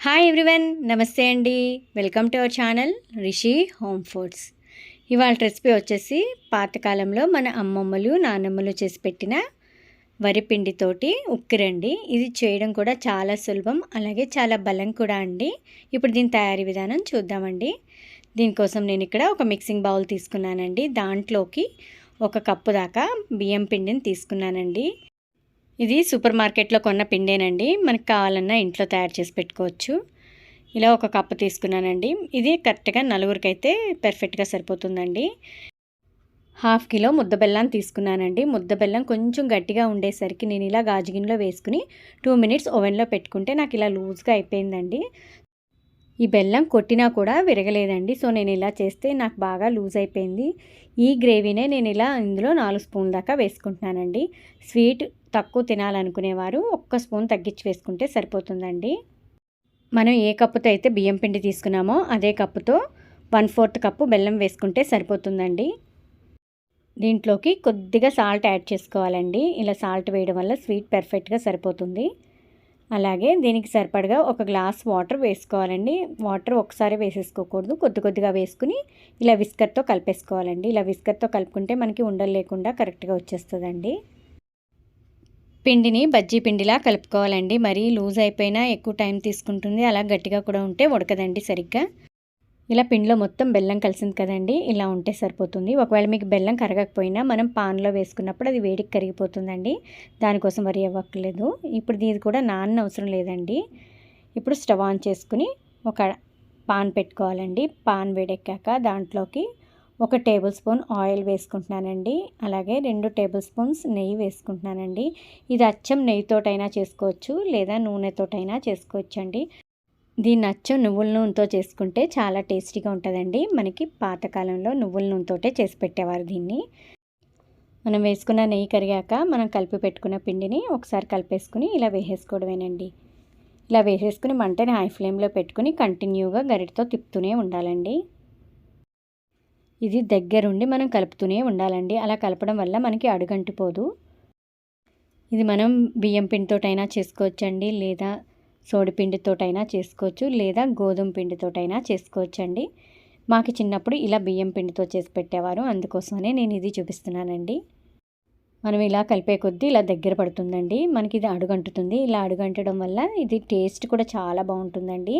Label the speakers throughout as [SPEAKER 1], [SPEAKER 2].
[SPEAKER 1] Hi everyone నమస్తే అండి. Welcome to our channel Rishi home foods ఇవాళ రెసిపీ వచ్చేసి పాతకాలంలో మన అమ్మమ్మలు నానమ్మలు చేసి పెట్టిన వరిపిండితోటి ఉక్కిరండి ఇది చేయడం కూడా చాలా సులభం అలాగే చాలా బలం కూడా అండి. ఇప్పుడు దీని తయారీ విధానం చూద్దామండి. దీనికోసం నేను ఇక్కడ ఒక మిక్సింగ్ బౌల్ తీసుకున్నానండి. దాంట్లోకి ఒక కప్పు దాకా బియ్యం పిండిని తీసుకున్నానండి. ఇది సూపర్ మార్కెట్లో కొన్న పిండేనండి. మనకు కావాలన్నా ఇంట్లో తయారు చేసి పెట్టుకోవచ్చు. ఇలా ఒక కప్పు తీసుకున్నానండి. ఇది కరెక్ట్గా నలుగురికి అయితే పెర్ఫెక్ట్గా సరిపోతుందండి. హాఫ్ కిలో ముద్ద బెల్లం తీసుకున్నానండి. ముద్ద బెల్లం కొంచెం గట్టిగా ఉండేసరికి నేను ఇలా గాజుగిన్లో వేసుకుని టూ మినిట్స్ ఓవెన్లో పెట్టుకుంటే నాకు ఇలా లూజ్గా అయిపోయిందండి. ఈ బెల్లం కొట్టినా కూడా విరగలేదండి. సో నేను ఇలా చేస్తే నాకు బాగా లూజ్ అయిపోయింది. ఈ గ్రేవీనే నేను ఇలా ఇందులో నాలుగు స్పూన్ దాకా వేసుకుంటున్నానండి. స్వీట్ తక్కువ తినాలనుకునేవారు. ఒక్క స్పూన్ తగ్గించి వేసుకుంటే సరిపోతుందండి. మనం ఏ కప్పుతో అయితే బియ్యం పిండి తీసుకున్నామో అదే కప్పుతో వన్ ఫోర్త్ కప్పు బెల్లం వేసుకుంటే సరిపోతుందండి. దీంట్లోకి కొద్దిగా సాల్ట్ యాడ్ చేసుకోవాలండి. ఇలా సాల్ట్ వేయడం వల్ల స్వీట్ పర్ఫెక్ట్గా సరిపోతుంది. అలాగే దీనికి సరిపడగా ఒక గ్లాస్ వాటర్ వేసుకోవాలండి. వాటర్ ఒకసారి వేసేసుకోకూడదు. కొద్ది కొద్దిగా వేసుకుని ఇలా విస్కర్తో కలిపేసుకోవాలండి. ఇలా విస్కర్తో కలుపుకుంటే మనకి ఉండలు లేకుండా కరెక్ట్గా వచ్చేస్తుందండి. పిండిని బజ్జీ పిండిలా కలుపుకోవాలండి. మరీ లూజ్ అయిపోయినా ఎక్కువ టైం తీసుకుంటుంది. అలా గట్టిగా కూడా ఉంటే ఉడకదండి సరిగ్గా. ఇలా పిండిలో మొత్తం బెల్లం కలిసింది కదండి. ఇలా ఉంటే సరిపోతుంది. ఒకవేళ మీకు బెల్లం కరగకపోయినా మనం పాన్లో వేసుకున్నప్పుడు అది వేడికి కరిగిపోతుందండి. దానికోసం వరి అవ్వక్కర్లేదు. ఇప్పుడు దీని కూడా నాన్న అవసరం లేదండి. ఇప్పుడు స్టవ్ ఆన్ చేసుకుని ఒక పాన్ పెట్టుకోవాలండి. పాన్ వేడెక్కాక దాంట్లోకి ఒక టేబుల్ స్పూన్ ఆయిల్ వేసుకుంటున్నానండి. అలాగే రెండు టేబుల్ స్పూన్స్ నెయ్యి వేసుకుంటున్నానండి. ఇది అచ్చం నెయ్యితోటైనా చేసుకోవచ్చు లేదా నూనెతోటైనా చేసుకోవచ్చండి. దీన్ని అచ్చం నువ్వుల నూనెతో చేసుకుంటే చాలా టేస్టీగా ఉంటుందండి. మనకి పాతకాలంలో నువ్వుల నూనెతోటే చేసి పెట్టేవారు దీన్ని. మనం వేసుకున్న నెయ్యి కరిగాక మనం కలిపి పెట్టుకున్న పిండిని ఒకసారి కలిపేసుకుని ఇలా వేసేసుకోవడమేనండి. ఇలా వేసేసుకుని మంటని హై ఫ్లేమ్లో పెట్టుకుని కంటిన్యూగా గరిటతో తిప్పుతూనే ఉండాలండి. ఇది దగ్గరుండి మనం కలుపుతూనే ఉండాలండి. అలా కలపడం వల్ల మనకి అడుగంటిపోదు ఇది మనం బియ్యం పిండితోటైనా చేసుకోవచ్చండి. లేదా సోడిపిండితోటైనా చేసుకోవచ్చు. లేదా గోధుమ పిండితోటైనా చేసుకోవచ్చండి. మాకు చిన్నప్పుడు ఇలా బియ్యం పిండితో చేసి పెట్టేవారు. అందుకోసమనే నేను ఇది చూపిస్తున్నానండి. మనం ఇలా కలిపే కొద్దీ ఇలా దగ్గర పడుతుందండి. మనకి ఇది అడుగంటుతుంది. ఇలా అడుగంటడం వల్ల ఇది టేస్ట్ కూడా చాలా బాగుంటుందండి.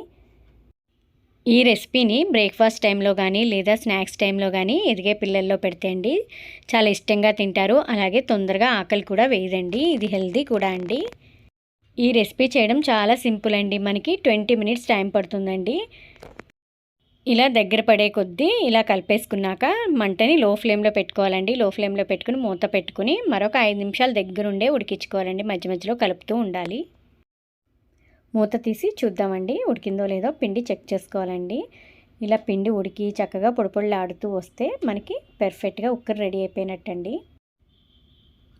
[SPEAKER 1] ఈ రెసిపీని బ్రేక్ఫాస్ట్ టైంలో కానీ లేదా స్నాక్స్ టైంలో కానీ ఎదిగే పిల్లల్లో పెడితే అండి చాలా ఇష్టంగా తింటారు. అలాగే తొందరగా ఆకలి కూడా వేయదండి. ఇది హెల్దీ కూడా అండి. ఈ రెసిపీ చేయడం చాలా సింపుల్ అండి. మనకి ట్వంటీ మినిట్స్ టైం పడుతుందండి. ఇలా దగ్గర పడే కొద్దీ ఇలా కలిపేసుకున్నాక మంటని లో ఫ్లేమ్లో పెట్టుకోవాలండి. లో ఫ్లేమ్లో పెట్టుకుని మూత పెట్టుకుని మరొక ఐదు నిమిషాలు దగ్గరుండే ఉడికించుకోవాలండి. మధ్య మధ్యలో కలుపుతూ ఉండాలి. మూత తీసి చూద్దామండి. ఉడికిందో లేదో పిండి చెక్ చేసుకోవాలండి. ఇలా పిండి ఉడికి చక్కగా పొడి ఆడుతూ వస్తే మనకి పెర్ఫెక్ట్గా ఉక్కర్ రెడీ అయిపోయినట్టండి.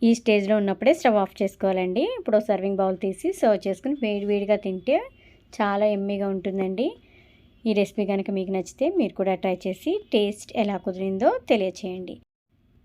[SPEAKER 1] ఈ స్టేజ్లో ఉన్నప్పుడే స్టవ్ ఆఫ్ చేసుకోవాలండి. ఇప్పుడు సర్వింగ్ బౌల్ తీసి సర్వ్ చేసుకుని వేడివేడిగా తింటే చాలా ఎమ్మీగా ఉంటుందండి. ఈ రెసిపీ కనుక మీకు నచ్చితే మీరు కూడా ట్రై చేసి టేస్ట్ ఎలా కుదిరిందో తెలియచేయండి.